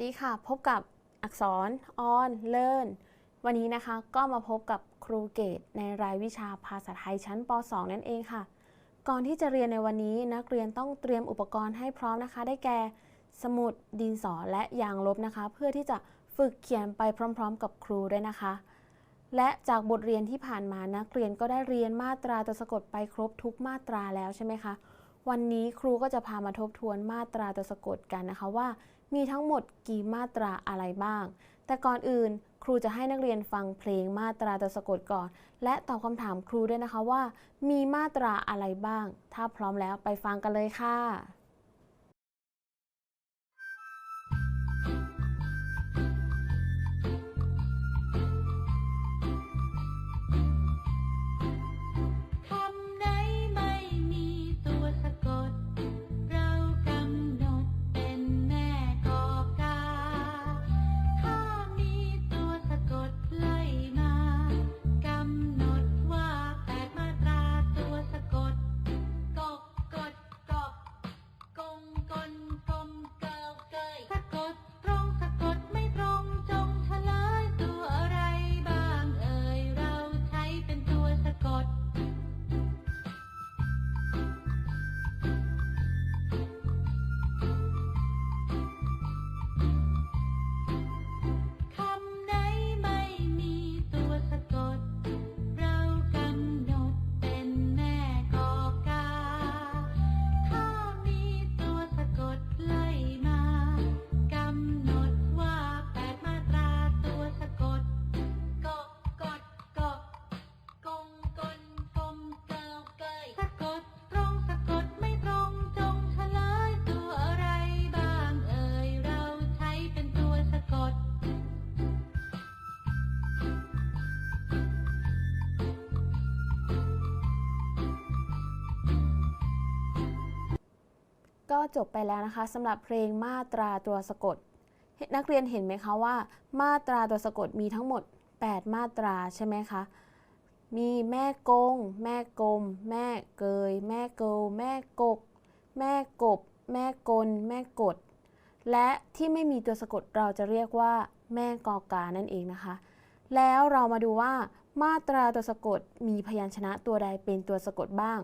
วัสดีค่ะพบกับอักษรออนเลินวันนี้นะคะก็มาพบกับครูเกตในรายวิชาภาษาไทยชั้นป .2 นั่นเองค่ะ ก่อนที่จะเรียนในวันนี้นักเรียนต้องเตรียมอุปกรณ์ให้พร้อมนะคะ ได้แก่สมุดดินสอและยางลบนะคะ เพื่อที่จะฝึกเขียนไปพร้อม ๆ กับครูด้วยนะคะ และจากบทเรียนที่ผ่านมานักเรียนก็ได้เรียนมาตราตัวสะกดไปครบทุกมาตราแล้วใช่ไหมคะวันนี้ครูก็จะพามาทบทวนมาตราตัวสะกดกันนะคะว่า มีทั้งหมดกี่มาตราอะไรบ้าง แต่ก่อนอื่นครูจะให้นักเรียนฟังเพลงมาตราตัวสะกดก่อน และตอบคำถามครูด้วยนะคะว่า มีมาตราอะไรบ้าง ถ้าพร้อมแล้วไปฟังกันเลยค่ะ ก็จบไปแล้วนะคะสำหรับเพลงมาตราตัวสะกด นักเรียนเห็นไหมคะว่า มาตราตัวสะกดมีทั้งหมด 8 มาตราใช่ไหมคะมีแม่กง แม่กลม แม่เกย แม่เกลแม่กก แม่กบ แม่กล แม่กด และที่ไม่มีตัวสะกดเราจะเรียกว่า แม่กอกานั่นเองนะคะ แล้วเรามาดูว่ามาตราตัวสะกดมีพยัญชนะตัวใดเป็นตัวสะกดบ้าง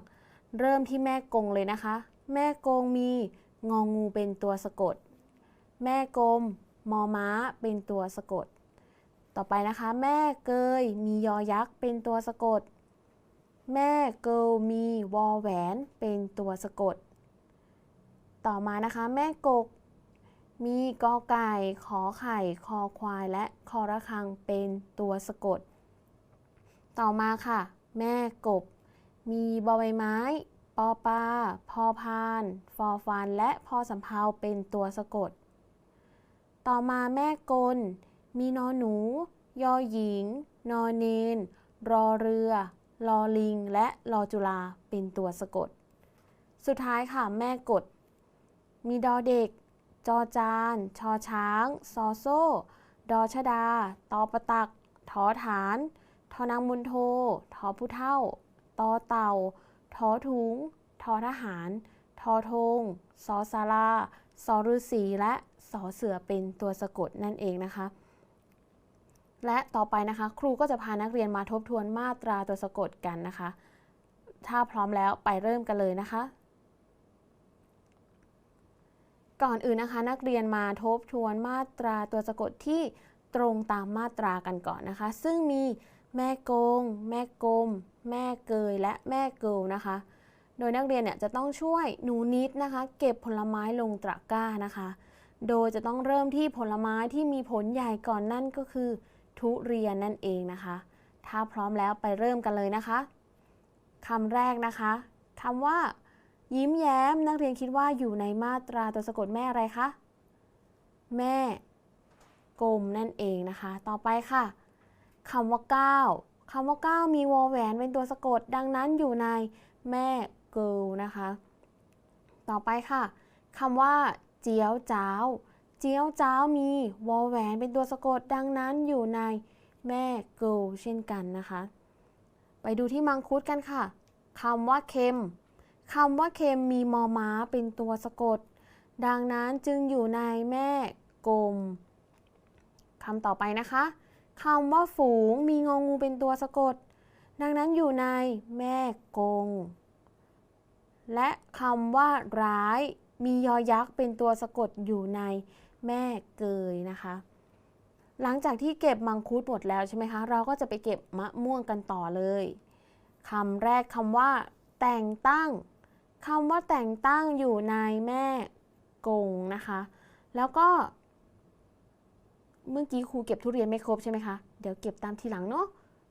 เริ่มที่แม่กงเลยนะคะ แม่กงมีงองูเป็นตัวสะกด แม่กลมมอม้าเป็นตัวสะกด ต่อไปนะคะ แม่เกยมียอยักษ์เป็นตัวสะกด แม่เกลมีวอแหวนเป็นตัวสะกด ต่อมานะคะ แม่กก มีกอไก่ขอไข่คอควายและคอระฆังเป็นตัวสะกด ต่อมาค่ะ แม่กบ มีบอใบไม้ ปอปลาพอพาน ฟอฟันและพอสำเภาเป็นตัวสะกด ต่อมาแม่กล มีนอหนู ยอหญิง นอเนน รอเรือ ลอลิง และลอจุลาเป็นตัวสะกด สุดท้ายค่ะแม่กด มีดอเด็ก จอจาน ชอช้าง ซอโซ่ ดอชดา ตอประตัก ทอฐาน ทอนางมุนโท ทอผู้เท่า ตอเต่า ทอถุง ทอทหาร ทอธงสอสาราสอฤษีและสอเสือเป็นตัวสะกดนั่นเองนะคะ และต่อไปนะคะ ครูก็จะพานักเรียนมาทบทวนมาตราตัวสะกดกันนะคะ ถ้าพร้อมแล้วไปเริ่มกันเลยนะคะ ก่อนอื่นนะคะ นักเรียนมาทบทวนมาตราตัวสะกดที่ตรงตามมาตรากันก่อนนะคะ ซึ่งมีแม่โกง แม่กลม แม่เกยและแม่เกิลนะคะ โดยนักเรียนเนี่ยจะต้องช่วยหนูนิดนะคะ เก็บผลไม้ลงตะกร้านะคะ โดยจะต้องเริ่มที่ผลไม้ที่มีผลใหญ่ก่อนนั่นก็คือ ทุเรียนนั่นเองนะคะ ถ้าพร้อมแล้วไปเริ่มกันเลยนะคะคำแรกนะคะคำว่า ยิ้มแย้มนักเรียนคิดว่าอยู่ในมาตราตัวสะกดแม่อะไรคะแม่กลมนั่นเองนะคะ ต่อไปค่ะคำว่าก้าว คำว่าก้าวมีวอแหวนเป็นตัวสะกด ดังนั้นอยู่ในแม่เกิลนะคะ ต่อไปค่ะคำว่า เจียวจ้าว เจียวจ้าวมีวอแหวนเป็นตัวสะกด ดังนั้นอยู่ในแม่เกิลเช่นกันนะคะ ไปดูที่มังคุดกันค่ะคำว่าเค็มคำว่าเค็มมีมอม้าเป็นตัวสะกด ดังนั้นจึงอยู่ในแม่กลมคำต่อไปนะคะ คำว่าฝูงมีงองูเป็นตัวสะกด ดังนั้นอยู่ในแม่กง และคำว่าร้าย มียอยักษ์เป็นตัวสะกดอยู่ในแม่เกยนะคะ หลังจากที่เก็บมังคุดหมดแล้วใช่ไหมคะ เราก็จะไปเก็บมะม่วงกันต่อเลยคำแรกคำว่า แต่งตั้งคำว่าแต่งตั้งอยู่ในแม่กงนะคะ แล้วก็ เมื่อกี้ครูเก็บทุเรียนไม่ครบใช่ไหมคะ เดี๋ยวเก็บตามทีหลังเนาะ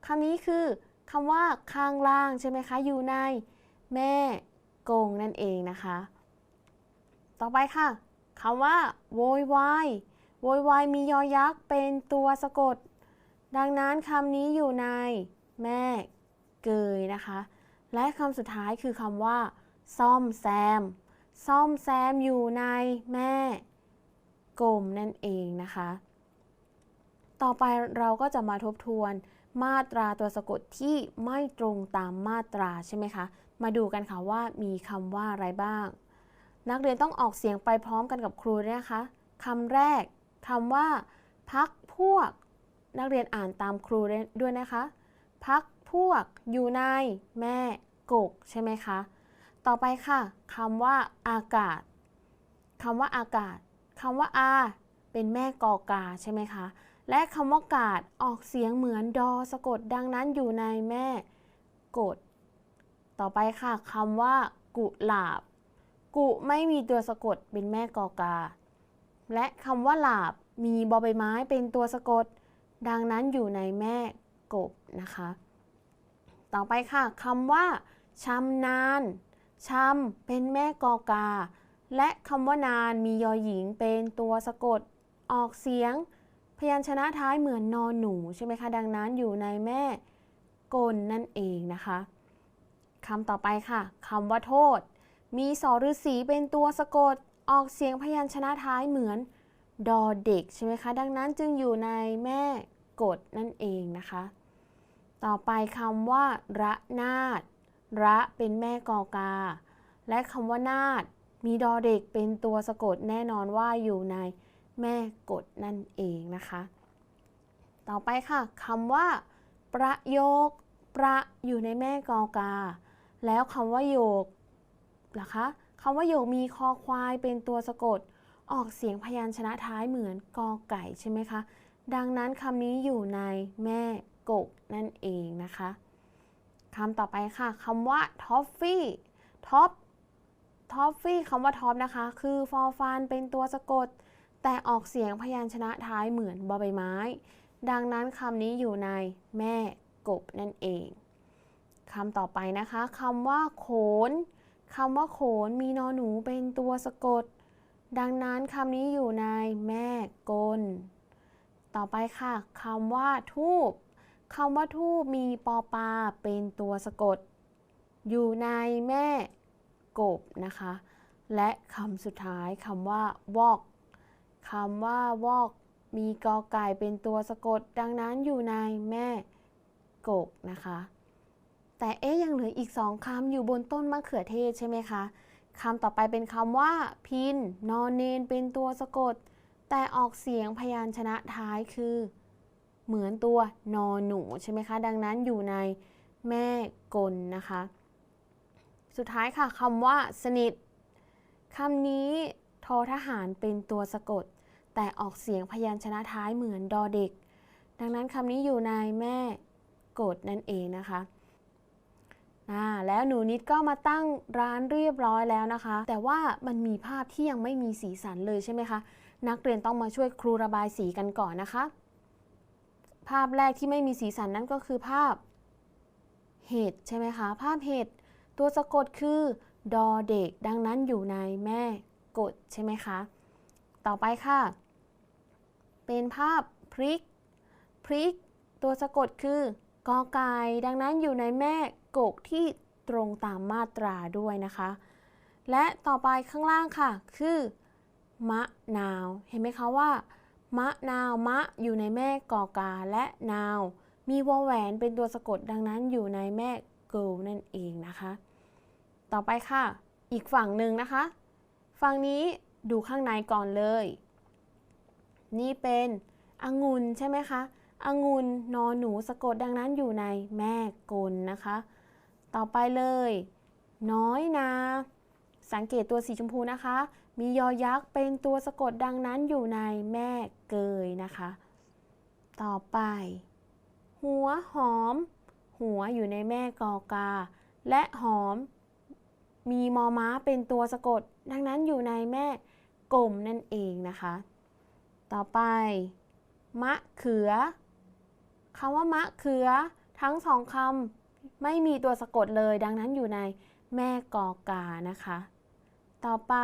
คำนี้คือคำว่าข้างล่างใช่ไหมคะ อยู่ในแม่กงนั่นเองนะคะ ต่อไปค่ะคำว่าโวยวายโวยวายมียอยักษ์เป็นตัวสะกด ดังนั้นคำนี้อยู่ในแม่เกยนะคะ และคำสุดท้ายคือคำว่า ซ่อมแซม ซ่อมแซมอยู่ในแม่กลมนั่นเองนะคะ ต่อไปเราก็จะมาทบทวนมาตราตัวสะกดที่ไม่ตรงตามมาตราใช่ไหมคะ มาดูกันค่ะว่ามีคำว่าอะไรบ้าง นักเรียนต้องออกเสียงไปพร้อมกันกับครูด้วยนะคะคำแรกคำว่า พักพวก นักเรียนอ่านตามครูด้วยนะคะ พักพวกอยู่ในแม่กกใช่ไหมคะ ต่อไปค่ะคำว่าอากาศคำว่าอากาศคำว่าอาเป็นแม่กอกาใช่ไหมคะ และคำว่ากาดออกเสียงเหมือนดอสะกดดังนั้นอยู่ในแม่กด ต่อไปค่ะคำว่า กุหลาบ กุไม่มีตัวสะกดเป็นแม่กอกา และคำว่าหลาบมีบอใบไม้เป็นตัวสะกด ดังนั้นอยู่ในแม่กบนะคะ ต่อไปค่ะคำว่าชำนาญชำเป็นแม่กอกา และคำว่านานมียอหญิงเป็นตัวสะกด ออกเสียง พยัญชนะท้ายเหมือนนอนหนูใช่ไหมคะ ดังนั้นอยู่ในแม่กลนั่นเองนะคะคำต่อไปค่ะคำว่าโทษ มีสอฤษีเป็นตัวสะกดออกเสียงพยัญชนะท้ายเหมือนดอเด็กใช่ไหมคะ ดังนั้นจึงอยู่ในแม่กดนั่นเองนะคะ ต่อไปคำว่า ระนาดระเป็นแม่กอกา และคำว่านาดมีดอเด็กเป็นตัวสะกดแน่นอนว่าอยู่ใน แม่กดนั่นเองนะคะ ต่อไปค่ะคำว่า ประโยค ประอยู่ในแม่กอกา แล้วคำว่าโยกล่ะคะคำว่าโยกมีคอควายเป็นตัวสะกด ออกเสียงพยัญชนะท้ายเหมือนกอไก่ใช่ไหมคะ ดังนั้นคำนี้อยู่ในแม่กกนั่นเองนะคะคำต่อไปค่ะคำว่าท็อฟฟี่ท็อปท็อฟฟี่คำว่าท็อปนะคะ คือฟอร์ฟานเป็นตัวสะกด แต่ออกเสียงพยัญชนะท้ายเหมือนบอใบไม้ ดังนั้นคำนี้อยู่ในแม่กบนั่นเองคำต่อไปนะคะคำว่าโขนคำว่าโขนมีนอหนูเป็นตัวสะกด ดังนั้นคำนี้อยู่ในแม่กล ต่อไปค่ะคำว่าทูบคำว่าทูบมีปอปาเป็นตัวสะกด อยู่ในแม่กบนะคะ และคำสุดท้ายคำว่าวอก คำว่าวอกมีกอไก่เป็นตัวสะกด ดังนั้นอยู่ในแม่กกนะคะ แต่เอ๊ยยังเหลืออีกสองคำอยู่บนต้นมะเขือเทศใช่ไหมคะคำต่อไปเป็นคำว่า พิน นอนเนนเป็นตัวสะกด แต่ออกเสียงพยัญชนะท้ายคือ เหมือนตัวนอนหนูใช่ไหมคะ ดังนั้นอยู่ในแม่กลนะคะ สุดท้ายค่ะคำว่า สนิทคำนี้ทอทหารเป็นตัวสะกด แต่ออกเสียงพยัญชนะท้ายเหมือนดอเด็ก ดังนั้นคำนี้อยู่ในแม่กดนั่นเองนะคะแล้วหนูนิดก็มาตั้งร้านเรียบร้อยแล้วนะคะ แต่ว่ามันมีภาพที่ยังไม่มีสีสันเลยใช่ไหมคะ นักเรียนต้องมาช่วยครูระบายสีกันก่อนนะคะ ภาพแรกที่ไม่มีสีสันนั่นก็คือภาพเห็ดใช่ไหมคะ ภาพเห็ดตัวสะกดคือดอเด็ก ดังนั้นอยู่ในแม่กดใช่ไหมคะ ต่อไปค่ะ เป็นภาพพริก พริก ตัวสะกดคือกอไก่ดังนั้นอยู่ในแม่กกที่ตรงตามมาตราด้วยนะคะ และต่อไปข้างล่างค่ะ คือ มะนาว เห็นไหมคะว่า มะนาวมะอยู่ในแม่กอกาและนาว มีวอแหวนเป็นตัวสะกดดังนั้นอยู่ในแม่เกิลนั่นเองนะคะ ต่อไปค่ะ อีกฝั่งหนึ่งนะคะ ฝั่งนี้ดูข้างในก่อนเลย นี่เป็นองุ่นใช่ไหมคะองุ่นนอหนูสะกดดังนั้นอยู่ในแม่กลนะคะ ต่อไปเลย น้อยนา สังเกตตัวสีชมพูนะคะ มียอยักษ์เป็นตัวสะกดดังนั้นอยู่ในแม่เกยนะคะ ต่อไป หัวหอม หัวอยู่ในแม่กอกา และหอม มีมอม้าเป็นตัวสะกด ดังนั้นอยู่ในแม่กลมนั่นเองนะคะ ต่อไป มะเขือคำว่ามะเขือ ทั้งสองคำไม่มีตัวสะกดเลย ดังนั้นอยู่ในแม่กอกานะคะ ต่อไป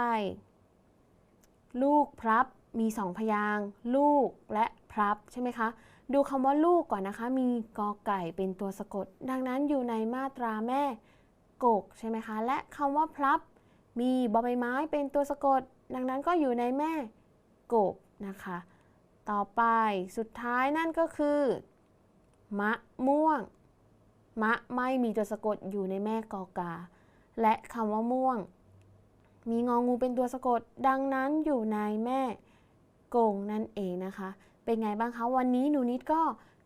ลูกพลับมีสองพยางลูกและพลับใช่ไหมคะ ดูคำว่าลูกก่อนนะคะ มีกอไก่เป็นตัวสะกด ดังนั้นอยู่ในมาตราแม่กกใช่ไหมคะ และคำว่าพลับมีบอใบไม้เป็นตัวสะกด ดังนั้นก็อยู่ในแม่กบ นะคะ ต่อไปสุดท้ายนั่นก็คือ มะม่วง มะไม่มีตัวสะกดอยู่ในแม่กอกา และคำว่าม่วง มีงองูเป็นตัวสะกด ดังนั้นอยู่ในแม่กงนั่นเองนะคะ เป็นไงบ้างคะวันนี้หนูนิดก็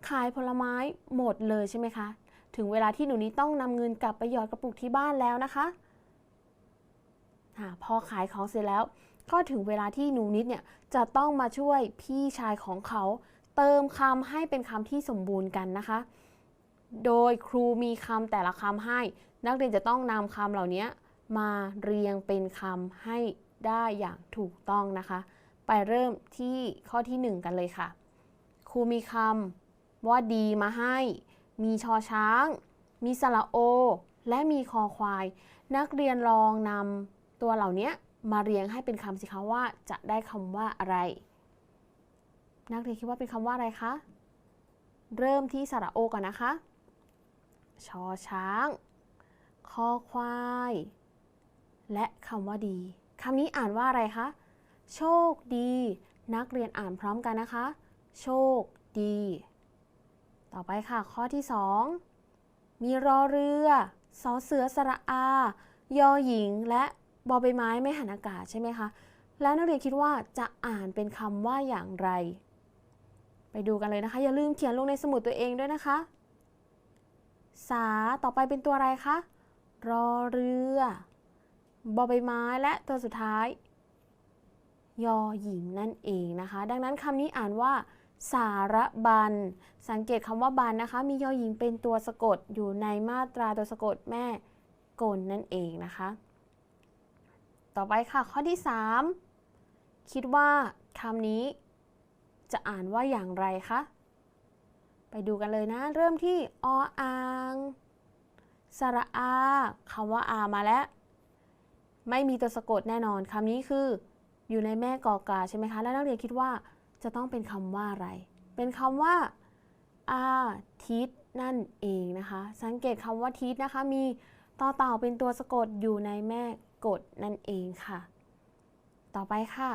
ขายผลไม้หมดเลยใช่ไหมคะ ถึงเวลาที่หนูนิดต้องนำเงินกลับไปหยอดกระปุกที่บ้านแล้วนะคะพอขายของเสร็จแล้ว ก็ถึงเวลาที่หนูนิดเนี่ยจะต้องมาช่วยพี่ชายของเขา เติมคำให้เป็นคำที่สมบูรณ์กันนะคะ โดยครูมีคำแต่ละคำให้ นักเรียนจะต้องนำคำเหล่านี้มาเรียงเป็นคำให้ได้อย่างถูกต้องนะคะ ไปเริ่มที่ข้อที่ 1 กันเลยค่ะ ครูมีคำว่าดีมาให้ มีชอช้าง มีสระโอ และมีคอควาย นักเรียนลองนำตัวเหล่านี้ มาเรียงให้เป็นคำสิคะว่าจะได้คำว่าอะไร นักเรียนคิดว่าเป็นคำว่าอะไรคะ เริ่มที่สระโอก่อนนะคะ ชอช้าง คอควาย และคำว่าดีคำนี้อ่านว่าอะไรคะ โชคดี นักเรียนอ่านพร้อมกันนะคะ โชคดี ต่อไปค่ะข้อที่ 2 มีรอเรือสอเสือสระอา ยอหญิงและ บอใบไม้ไม่หันอากาศใช่ไหมคะ แล้วนักเรียนคิดว่าจะอ่านเป็นคำว่าอย่างไร ไปดูกันเลยนะคะ อย่าลืมเขียนลงในสมุดตัวเองด้วยนะคะ สา ต่อไปเป็นตัวอะไรคะ รอเรือ บอใบไม้ และตัวสุดท้าย ยอหญิงนั่นเองนะคะ ดังนั้นคำนี้อ่านว่าสารบัน สังเกตคำว่าบันนะคะ มียอหญิงเป็นตัวสะกดอยู่ในมาตราตัวสะกดแม่กลนั่นเองนะคะ ต่อไปค่ะ ข้อที่ 3 คิดว่าคำนี้ จะอ่านว่าอย่างไรคะ ไปดูกันเลยนะ เริ่มที่ออ่างสระอาคำว่าอามาแล้ว ไม่มีตัวสะกดแน่นอนคำนี้คือ อยู่ในแม่กอกาใช่ไหมคะ แล้วนักเรียนคิดว่าจะต้องเป็นคำว่าอะไร เป็นคำว่าอาทิตย์นั่นเองนะคะ สังเกตคำว่าทิตย์นะคะ มีต่อเต่าเป็นตัวสะกดอยู่ในแม่ กดนั่นเองค่ะ ต่อไปค่ะ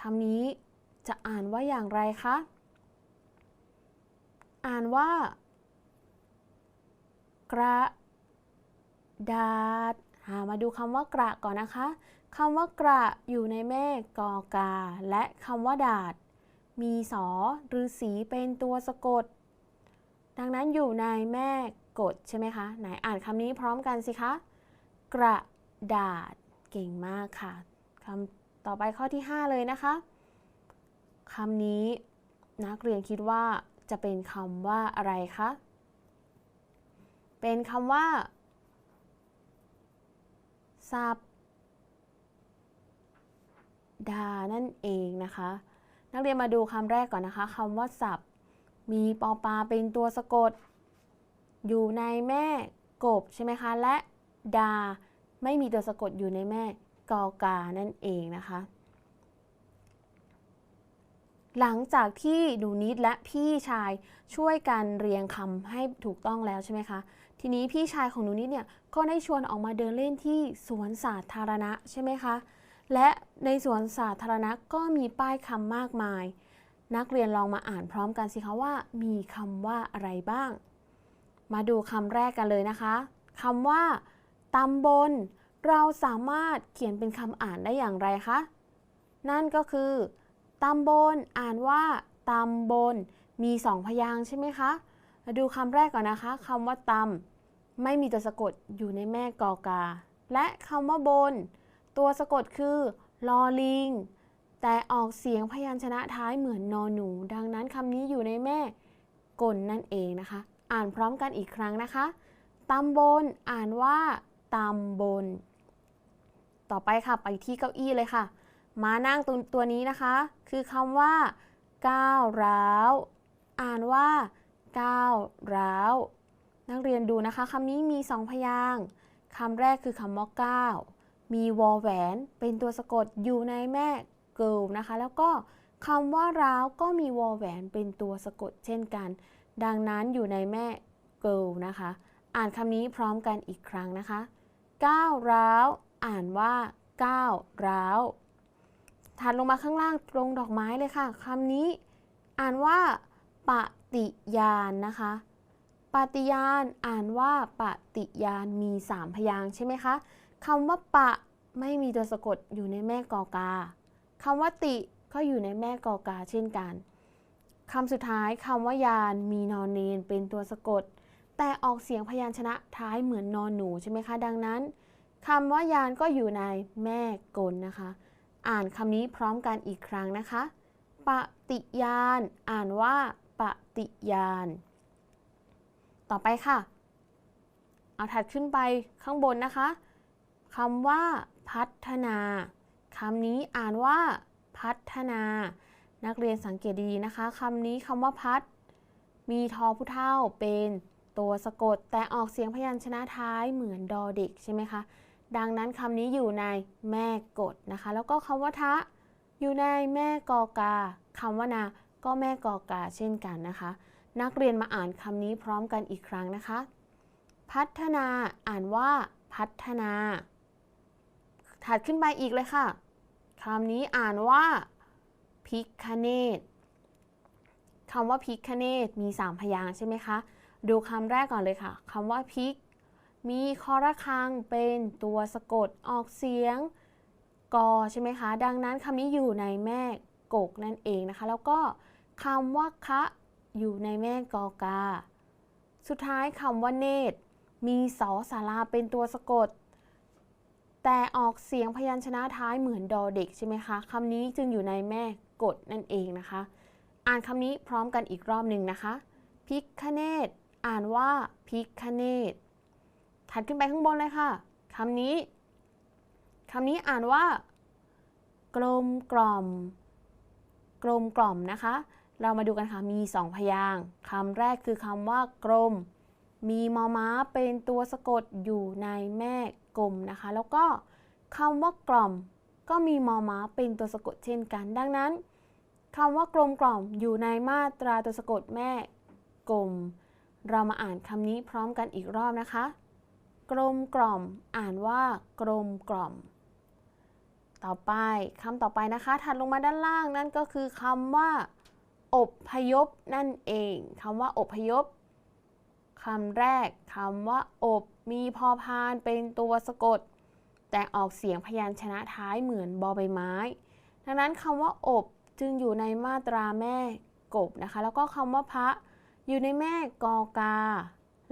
คำนี้จะอ่านว่าอย่างไรคะ อ่านว่า กระดาษหามาดูคำว่ากระก่อนนะคะคำว่ากระอยู่ในแม่กอกา และคำว่าดาษ มีสอหรือสีเป็นตัวสะกด ดังนั้นอยู่ในแม่กดใช่ไหมคะ ไหนอ่านคำนี้พร้อมกันสิคะ กระ ดาษ เก่งมากค่ะคำต่อไปข้อที่ 5 เลยนะคะคำนี้นักเรียนคิดว่าจะเป็นคำว่าอะไรคะ เป็นคำว่า สับดานั่นเองนะคะ นักเรียนมาดูคำแรกก่อนนะคะคำว่าสับมีปอปลาเป็นตัวสะกด อยู่ในแม่กบใช่ไหมคะ และดา ไม่มีตัวสะกดอยู่ในแม่กอกานั่นเองนะคะ หลังจากที่หนูนิดและพี่ชายช่วยกันเรียงคำให้ถูกต้องแล้วใช่ไหมคะ ทีนี้พี่ชายของหนูนิดเนี่ยก็ได้ชวนออกมาเดินเล่นที่สวนสาธารณะใช่ไหมคะ และในสวนสาธารณะก็มีป้ายคำมากมาย นักเรียนลองมาอ่านพร้อมกันสิคะว่า มีคำว่าอะไรบ้าง มาดูคำแรกกันเลยนะคะคำว่า ตำบลเราสามารถเขียนเป็นคำอ่านได้อย่างไรคะ นั่นก็คือตำบลอ่านว่าตำบลมีสองพยางค์ใช่ไหมคะมาดูคำแรกก่อนนะคะคำว่าตำไม่มีตัวสะกดอยู่ในแม่กอกา และคำว่าบน ตัวสะกดคือลอลิง แต่ออกเสียงพยัญชนะท้ายเหมือนนอหนู ดังนั้นคำนี้อยู่ในแม่กลนั่นเองนะคะ อ่านพร้อมกันอีกครั้งนะคะตำบลอ่านว่า ตำบลต่อไปค่ะไปที่เก้าอี้เลยค่ะ มานั่งตัวตัวนี้นะคะ คือคำว่าก้าวร้าว อ่านว่าก้าวร้าว นักเรียนดูนะคะคำนี้มีสองพยางค์คำแรกคือคำว่าก้าวมีวอแหวน เป็นตัวสะกดอยู่ในแม่เกิลนะคะ แล้วก็คำว่าร้าวก็มีวอแหวนเป็นตัวสะกดเช่นกัน ดังนั้นอยู่ในแม่เกิลนะคะ อ่านคำนี้พร้อมกันอีกครั้งนะคะ ก้าวร้าว อ่านว่าก้าวร้าว ถัดลงมาข้างล่างตรงดอกไม้เลยค่ะคำนี้ อ่านว่าปฏิญาณนะคะปฏิญาณอ่านว่าปฏิญาณมี 3 พยางค์ใช่ไหมคะคำว่าปะไม่มีตัวสะกดอยู่ในแม่กอกาคำว่าติก็อยู่ในแม่กอกาเช่นกันคำสุดท้ายคำว่ายานมีนอนเนนเป็นตัวสะกด แต่ออกเสียงพยัญชนะท้ายเหมือนนอนหนูใช่ไหมคะ ดังนั้นคำว่ายานก็อยู่ในแม่กลนะคะ อ่านคำนี้พร้อมกันอีกครั้งนะคะ ปฏิญาณอ่านว่าปฏิญาณต่อไปค่ะ เอาถัดขึ้นไปข้างบนนะคะคำว่า พัฒนาคำนี้อ่านว่าพัฒนา นักเรียนสังเกตดีนะคะคำนี้คำว่าพัดมีทอผู้เท่าเป็น ตัวสะกด แต่ออกเสียงพยัญชนะท้ายเหมือนดอเด็กใช่ไหมคะ ดังนั้นคำนี้อยู่ในแม่กฎนะคะ แล้วก็คำว่าทะอยู่ในแม่กอกาคำว่านา ก็แม่กอกาเช่นกันนะคะ นักเรียนมาอ่านคำนี้พร้อมกันอีกครั้งนะคะ พัฒนาอ่านว่าพัฒนา ถัดขึ้นไปอีกเลยค่ะคำนี้อ่านว่าพิคเนตคำว่าพิคเนตมี 3 พยางค์ใช่ไหมคะ ดูคำแรกก่อนเลยค่ะคำว่าพิก มีคอระคังเป็นตัวสะกดออกเสียงกอใช่ไหมคะ ดังนั้นคำนี้อยู่ในแม่กกนั่นเองนะคะ แล้วก็คำว่าคะอยู่ในแม่กอกา สุดท้ายคำว่าเนตร มีสอสาราเป็นตัวสะกด แต่ออกเสียงพยัญชนะท้ายเหมือนดอเด็กใช่ไหมคะคำนี้จึงอยู่ในแม่กดนั่นเองนะคะ อ่านคำนี้พร้อมกันอีกรอบหนึ่งนะคะ พิกคเนต อ่านว่าพิคเนตถัดขึ้นไปข้างบนเลยค่ะคำนี้คำนี้อ่านว่า กลมกล่อม กลมกล่อมนะคะ เรามาดูกันค่ะ มี 2 พยางค์คำแรกคือคำว่ากลม มีมอม้าเป็นตัวสะกดอยู่ในแม่กลมนะคะ แล้วก็คำว่ากล่อม ก็มีมอม้าเป็นตัวสะกดเช่นกัน ดังนั้นคำว่ากลมกล่อมอยู่ในมาตราตัวสะกดแม่กลม เรามาอ่านคำนี้พร้อมกันอีกรอบนะคะ กลมกล่อม อ่านว่ากลมกล่อม ต่อไปคำต่อไปนะคะ ถัดลงมาด้านล่างนั่นก็คือคำว่าอบพยพนั่นเองคำว่าอบพยพคำแรกคำว่าอบมีพอพานเป็นตัวสะกด แต่ออกเสียงพยัญชนะท้ายเหมือนบอใบไม้ ดังนั้นคำว่าอบจึงอยู่ในมาตราแม่กบนะคะ แล้วก็คำว่าพระ อยู่ในแม่กอกา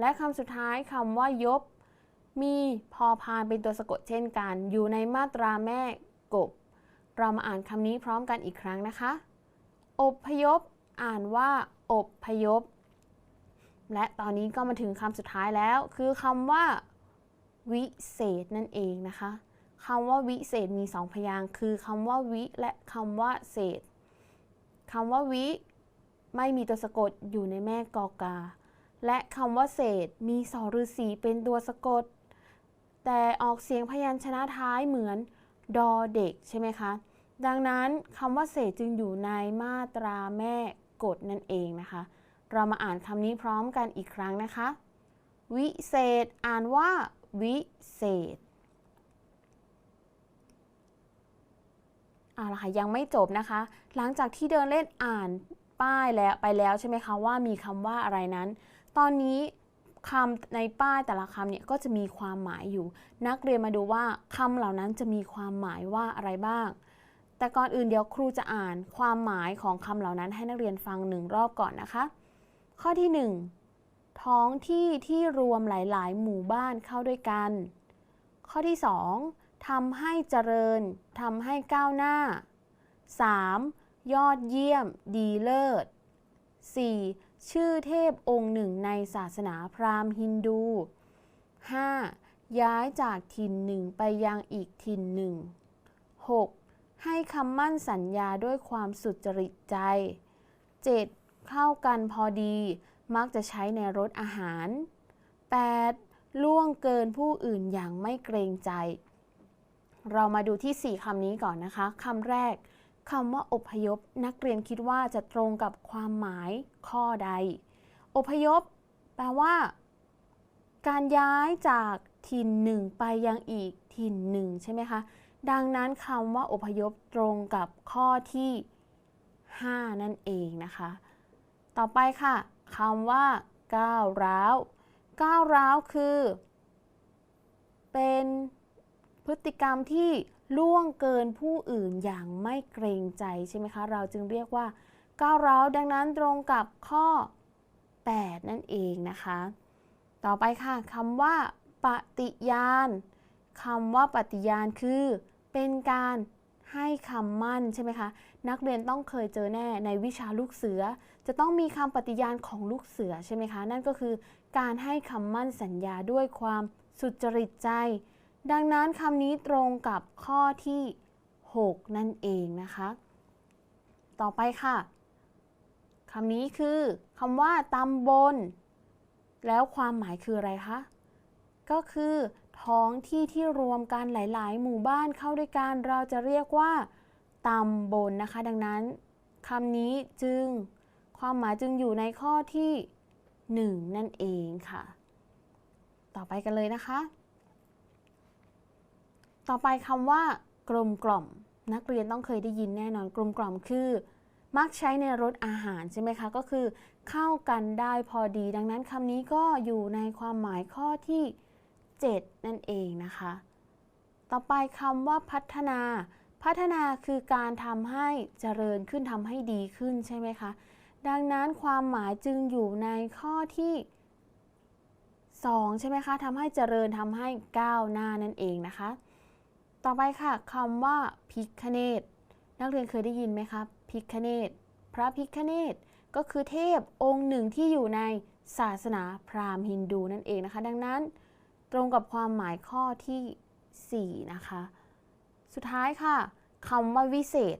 และคำสุดท้ายคำว่ายบ มีพอพานเป็นตัวสะกดเช่นกัน อยู่ในมาตราแม่กบ เรามาอ่านคำนี้พร้อมกันอีกครั้งนะคะ อบพยพ อ่านว่า อบพยพ และตอนนี้ก็มาถึงคำสุดท้ายแล้ว คือคำว่า วิเศษนั่นเองนะคะคำว่าวิเศษมีสองพยางค์คือคำว่าวิและคำว่าเศษคำว่าวิ ไม่มีตัวสะกดอยู่ในแม่กอกา และคำว่าเศษมีสอฤาษีเป็นตัวสะกด แต่ออกเสียงพยัญชนะท้ายเหมือนดอเด็กใช่ไหมคะ ดังนั้นคำว่าเศษจึงอยู่ในมาตราแม่กฎนั่นเองนะคะ เรามาอ่านคำนี้พร้อมกันอีกครั้งนะคะ วิเศษอ่านว่า วิเศษเอาละค่ะยังไม่จบนะคะ หลังจากที่เดินเล่นอ่าน ป้ายแล้วไปแล้วใช่ไหมคะว่ามีคำว่าอะไรนั้น ตอนนี้คำในป้ายแต่ละคำเนี่ยก็จะมีความหมายอยู่ นักเรียนมาดูว่าคำเหล่านั้นจะมีความหมายว่าอะไรบ้าง แต่ก่อนอื่นเดี๋ยวครูจะอ่านความหมายของคำเหล่านั้นให้นักเรียนฟังหนึ่งรอบก่อนนะคะ ข้อที่ 1 ท้องที่ที่รวมหลาย ๆ หมู่บ้านเข้าด้วยกัน ข้อที่ 2ทำให้เจริญทำให้ก้าวหน้า 3. ยอดเยี่ยม ดีเลิศ 4. ชื่อเทพองค์หนึ่งในศาสนาพราหมณ์ฮินดู 5. ย้ายจากถิ่นหนึ่งไปยังอีกถิ่นหนึ่ง 6. ให้คำมั่นสัญญาด้วยความสุจริตใจ 7. เข้ากันพอดี มักจะใช้ในรถอาหาร 8. ล่วงเกินผู้อื่นอย่างไม่เกรงใจ เรามาดูที่ 4คำนี้ก่อนนะคะคำแรก คำว่าอพยพ นักเรียนคิดว่าจะตรงกับความหมายข้อใด อพยพ แปลว่า การย้ายจากถิ่นหนึ่งไปยังอีกถิ่นหนึ่งใช่ไหมคะ ดังนั้นคำว่าอพยพตรงกับข้อที่ 5 นั่นเองนะคะ ต่อไปค่ะคำว่าก้าวร้าวก้าวร้าวคือ เป็นพฤติกรรมที่ ล่วงเกินผู้อื่นอย่างไม่เกรงใจใช่ไหมคะ เราจึงเรียกว่าก้าวร้าวดังนั้นตรงกับข้อ 8 นั่นเองนะคะ ต่อไปค่ะคำว่า ปฏิญาณคำว่าปฏิญาณคือ เป็นการให้คำมั่นใช่ไหมคะ นักเรียนต้องเคยเจอแน่ในวิชาลูกเสือ จะต้องมีคำปฏิญาณของลูกเสือใช่ไหมคะ นั่นก็คือ การให้คำมั่นสัญญาด้วยความสุจริตใจ ดังนั้นคำนี้ตรงกับข้อที่ 6 นั่นเองนะคะ ต่อไปค่ะคำนี้คือคำว่าตำบล แล้วความหมายคืออะไรคะ ก็คือท้องที่ที่รวมกันหลาย ๆ หมู่บ้านเข้าด้วยกันเราจะเรียกว่าตำบลนะคะ ดังนั้นคำนี้จึงความหมายจึงอยู่ในข้อที่ 1 นั่นเองค่ะ ต่อไปกันเลยนะคะ ต่อไปคำว่ากลมกล่อม นักเรียนต้องเคยได้ยินแน่นอนกลมกล่อมคือ มักใช้ในรสอาหารใช่ไหมคะ ก็คือ เข้ากันได้พอดี ดังนั้นคำนี้ก็อยู่ในความหมายข้อที่ 7 นั่นเองนะคะ ต่อไปคำว่าพัฒนา พัฒนาคือการทำให้เจริญขึ้นทำให้ดีขึ้นใช่ไหมคะ ดังนั้นความหมายจึงอยู่ในข้อที่2ใช่ไหมคะทำให้เจริญทำให้ก้าวหน้านั่นเองนะคะ ต่อไปค่ะคำว่าพิคเนตนักเรียนเคยได้ยินไหมคะพิคเนตพระพิคเนตก็คือเทพองค์หนึ่งที่อยู่ในศาสนาพราหมณ์ฮินดูนั่นเองนะคะ ดังนั้นตรงกับความหมายข้อที่ 4 นะคะ สุดท้ายค่ะคำว่าวิเศษ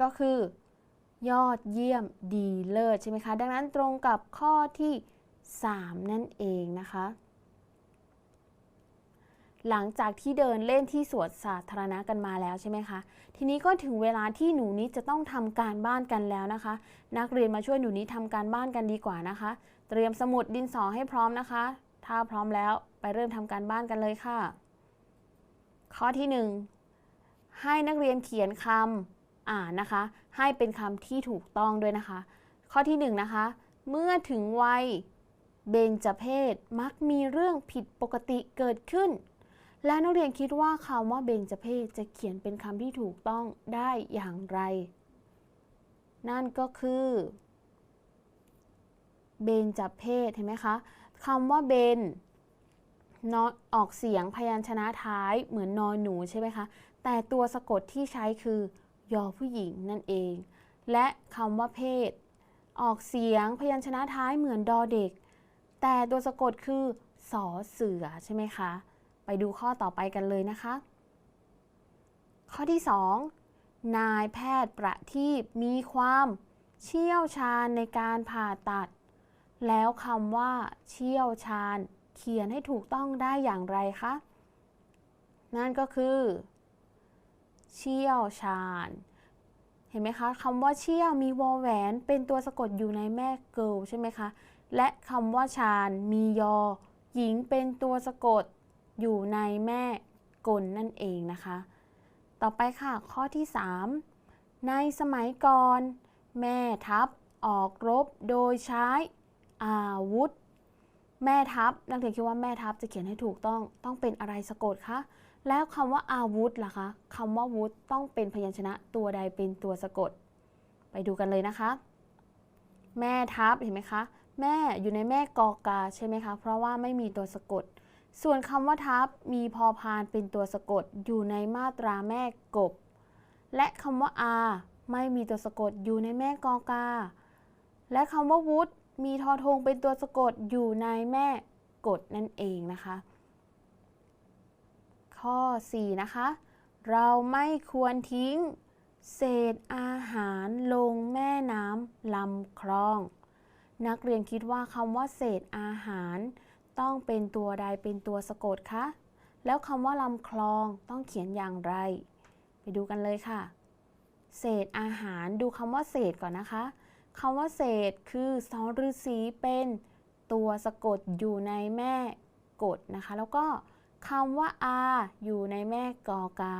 ก็คือยอดเยี่ยมดีเลิศใช่ไหมคะ ดังนั้นตรงกับข้อที่ 3 นั่นเองนะคะ หลังจากที่เดินเล่นที่สวนสาธารณะกันมาแล้วใช่ไหมคะ ทีนี้ก็ถึงเวลาที่หนูนิดจะต้องทำการบ้านกันแล้วนะคะ นักเรียนมาช่วยหนูนิดทำการบ้านกันดีกว่านะคะ เตรียมสมุดดินสอให้พร้อมนะคะ ถ้าพร้อมแล้วไปเริ่มทำการบ้านกันเลยค่ะ ข้อที่ 1 ให้นักเรียนเขียนคำอ่านนะคะ ให้เป็นคำที่ถูกต้องด้วยนะคะ ข้อที่1นะคะ เมื่อถึงวัยเบญจเพศมักมีเรื่องผิดปกติเกิดขึ้น และนักเรียนคิดว่าคำว่าเบญจเพศจะเขียนเป็นคำที่ถูกต้องได้อย่างไร นั่นก็คือเบญจเพศเห็นไหมคะคำว่าเบนนอออกเสียงพยัญชนะท้ายเหมือนนอนหนูใช่ไหมคะ แต่ตัวสะกดที่ใช้คือยอผู้หญิงนั่นเอง และคำว่าเพศ ออกเสียงพยัญชนะท้ายเหมือนดอเด็ก แต่ตัวสะกดคือสอเสือใช่ไหมคะ ไปดูข้อต่อไปกันเลยนะคะ ข้อที่ 2 นายแพทย์ประทีปมีความเชี่ยวชาญในการผ่าตัด แล้วคำว่า เชี่ยวชาญ เขียนให้ถูกต้องได้อย่างไรคะ นั่นก็คือ เชี่ยวชาญ เห็นไหมคะคำว่าเชี่ยวมีวอแหวน เป็นตัวสะกดอยู่ในแม่เกิลใช่ไหมคะ และคำว่าชาญมียอ หญิงเป็นตัวสะกด อยู่ในแม่กลนั่นเองนะคะ ต่อไปค่ะข้อที่ 3 ในสมัยก่อน แม่ทัพออกรบโดยใช้อาวุธ แม่ทัพนักเรียนคิดว่าแม่ทัพจะเขียนให้ถูกต้องต้องเป็นอะไรสะกดคะแล้วคำว่าอาวุธล่ะคะคำว่าวุธต้องเป็นพยัญชนะตัวใดเป็นตัวสะกด ไปดูกันเลยนะคะ แม่ทับเห็นไหมคะ แม่อยู่ในแม่กอกาใช่ไหมคะ เพราะว่าไม่มีตัวสะกด ส่วนคำว่าทับมีพอพานเป็นตัวสะกดอยู่ในมาตราแม่กบ และคำว่าอาไม่มีตัวสะกดอยู่ในแม่กอกา และคำว่าวุฒมีทอทงเป็นตัวสะกดอยู่ในแม่กดนั่นเองนะคะ ข้อ 4 นะคะ เราไม่ควรทิ้ง เศษอาหารลงแม่น้ำลำคลอง นักเรียนคิดว่าคำว่าเศษอาหาร ต้องเป็นตัวใดเป็นตัวสะกดคะ แล้วคำว่าลำคลองต้องเขียนอย่างไร ไปดูกันเลยค่ะ เศษอาหารดูคำว่าเศษก่อนนะคะคำว่าเศษคือสอฤษีเป็นตัวสะกดอยู่ในแม่กดนะคะ แล้วก็คำว่าอาอยู่ในแม่กอกา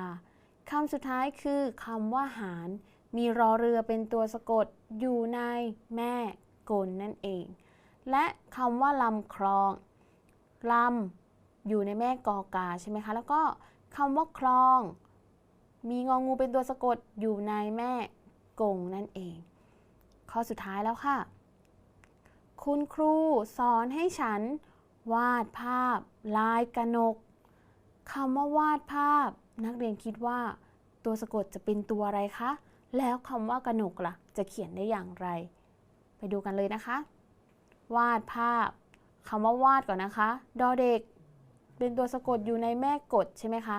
คำสุดท้ายคือคำว่าหาร มีรอเรือเป็นตัวสะกดอยู่ในแม่กลนั่นเอง และคำว่าลำคลอง ลำอยู่ในแม่กอกาใช่ไหมคะ แล้วก็คำว่าคลอง มีงองูเป็นตัวสะกดอยู่ในแม่กงนั่นเอง ข้อสุดท้ายแล้วค่ะ คุณครูสอนให้ฉัน วาดภาพ ลายกระหนกคำว่าวาดภาพ นักเรียนคิดว่า ตัวสะกดจะเป็นตัวอะไรคะ แล้วคำว่ากระหนกล่ะ จะเขียนได้อย่างไร ไปดูกันเลยนะคะ วาดภาพ คำว่าวาดก่อนนะคะ ดอเด็ก เป็นตัวสะกดอยู่ในแม่กดใช่ไหมคะ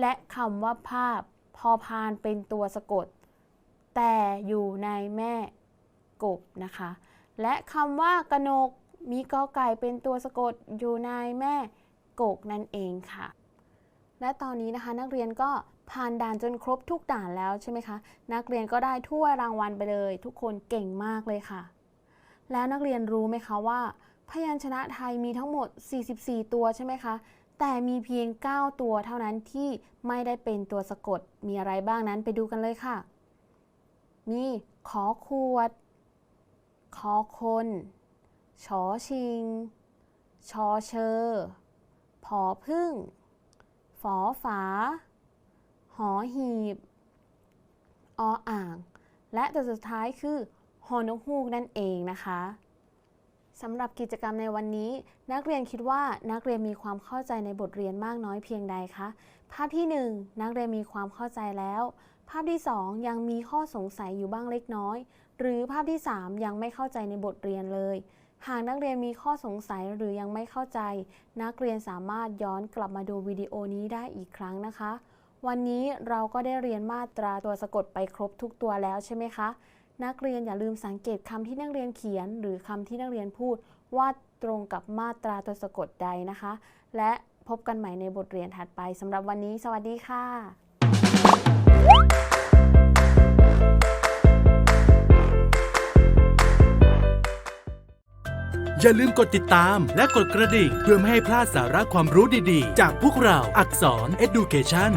และคำว่าภาพ พอพานเป็นตัวสะกด แต่อยู่ในแม่กบนะคะ และคำว่ากระนก มีกอไก่เป็นตัวสะกดอยู่ในแม่กกนั่นเองค่ะ และตอนนี้นะคะนักเรียนก็ผ่านด่านจนครบทุกด่านแล้วใช่ไหมคะ นักเรียนก็ได้ถ้วรางวัลไปเลย ทุกคนเก่งมากเลยค่ะ แล้วนักเรียนรู้ไหมคะว่า พยัญชนะไทยมีทั้งหมด 44 ตัวใช่ไหมคะ แต่มีเพียง 9 ตัวเท่านั้นที่ไม่ได้เป็นตัวสะกด มีอะไรบ้างนั้นไปดูกันเลยค่ะ มีขอขวดคอคน ชอชิง ชอเชอ ผอพึ่ง ฝอฝา หอหีบ ออ่าง และตัวสุดท้ายคือหอนกฮูกนั่นเองนะคะ สำหรับกิจกรรมในวันนี้ นักเรียนคิดว่านักเรียนมีความเข้าใจในบทเรียนมากน้อยเพียงใดคะภาพที่ 1 นักเรียนมีความเข้าใจแล้ว ภาพที่ 2 ยังมีข้อสงสัยอยู่บ้างเล็กน้อย หรือภาพที่ 3 ยังไม่เข้าใจในบทเรียนเลย หากนักเรียนมีข้อสงสัยหรือยังไม่เข้าใจ นักเรียนสามารถย้อนกลับมาดูวิดีโอนี้ได้อีกครั้งนะคะ วันนี้เราก็ได้เรียนมาตราตัวสะกดไปครบทุกตัวแล้วใช่ไหมคะ นักเรียนอย่าลืมสังเกตคำที่นักเรียนเขียน หรือคำที่นักเรียนพูดว่าตรงกับมาตราตัวสะกดใดนะคะ และพบกันใหม่ในบทเรียนถัดไปสำหรับวันนี้ สวัสดีค่ะอย่าลืมกดติดตามและกดกระดิ่ง เพื่อไม่ให้พลาดสาระความรู้ดีๆ จากพวกเราอักษร Education